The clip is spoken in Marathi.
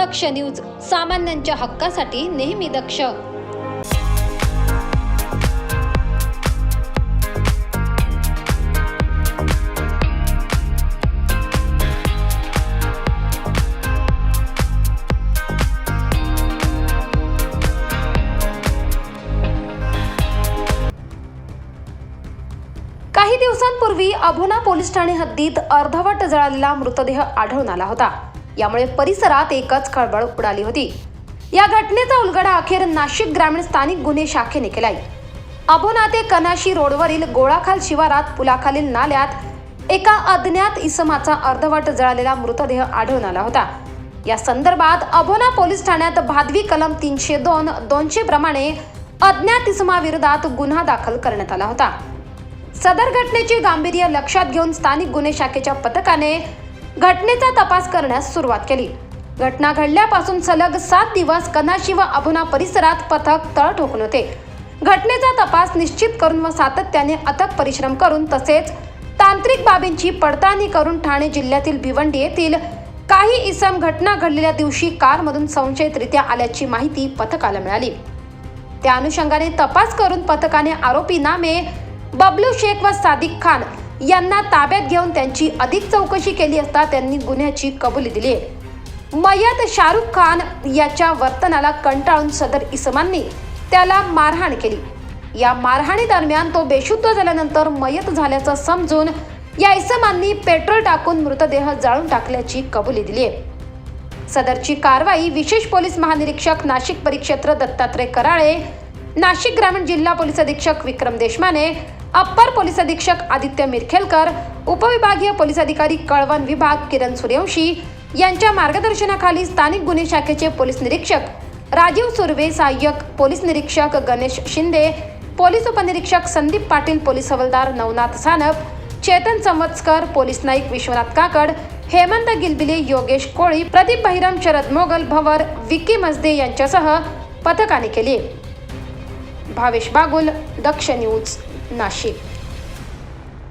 दक्ष न्यूज सामान्यांच्या हक्कासाठी नेहमी दक्ष. काही दिवसांपूर्वी अभोना पोलीस ठाणे हद्दीत अर्धवट जळालेला मृतदेह आढळून आला होता. यामुळे परिसरात एकच खळबळ उडाली होती. या घटनेचा उलगडा अखेर नाशिक ग्रामीण स्थानिक गुन्हे शाखेने केलाय. अबोना ते कनाशी रोडवरील गोळाखाल शिवारात पुलाखालील नाल्यात एका अज्ञात इसमाचा अर्धवट जळालेला मृतदेह आढळून आला होता. या संदर्भात अभोना पोलीस ठाण्यात भादवी कलम तीनशे दोन दोनशे प्रमाणे अज्ञात इसमाविरोधात गुन्हा दाखल करण्यात आला होता. सदर घटनेचे गांभीर्य लक्षात घेऊन स्थानिक गुन्हे शाखेच्या पथकाने घटनेचा तपास करण्यास सुरुवात केली. घटना घडल्यापासून सलग सात दिवस कनाशी व अभुना परिसरात पथक तळ ठोकून होते. घटनेचा तपास निश्चित करून व सातत्याने अथक परिश्रम करून तसेच तांत्रिक बाबींची पडताळणी करून ठाणे जिल्ह्यातील भिवंडी येथील काही इसम घटना घडलेल्या दिवशी कारमधून संशयितरित्या आल्याची माहिती पथकाला मिळाली. त्या अनुषंगाने तपास करून पथकाने आरोपी नामे बबलू शेख व सादिक खान यांना ताब्यात घेऊन त्यांची अधिक चौकशी केली असता त्यांनी गुन्ह्याची कबुली दिली. आहे मयत शाहरुख खान याच्या वर्तनाला कंटाळून सदर इसमांनी त्याला मारहाण केली. या मारहाणी दरम्यान तो बेशुद्ध झाल्यानंतर मयत झाल्याचं समजून या इसमांनी पेट्रोल टाकून मृतदेह जाळून टाकल्याची कबुली दिली. आहे सदरची कारवाई विशेष पोलीस महानिरीक्षक नाशिक परिक्षेत्र दत्तात्रय कराळे नाशिक ग्रामीण जिल्हा पोलीस अधीक्षक विक्रम देशमाने अप्पर पोलीस अधीक्षक आदित्य मिरखेलकर उपविभागीय पोलीस अधिकारी कळवण विभाग किरण सूर्यवंशी यांच्या मार्गदर्शनाखाली स्थानिक गुन्हे शाखेचे पोलीस निरीक्षक राजीव सुर्वे सहाय्यक पोलीस निरीक्षक गणेश शिंदे पोलीस उपनिरीक्षक संदीप पाटील पोलीस हवालदार नवनाथ सानप चेतन संवत्सकर पोलीस नाईक विश्वनाथ काकड हेमंत गिलबिले योगेश कोळी प्रदीप बहिरम शरद मोगल भवर विक्की मजदे यांच्यासह पथकाने केली. भावेश बागुल दक्ष न्यूज. नाशिक.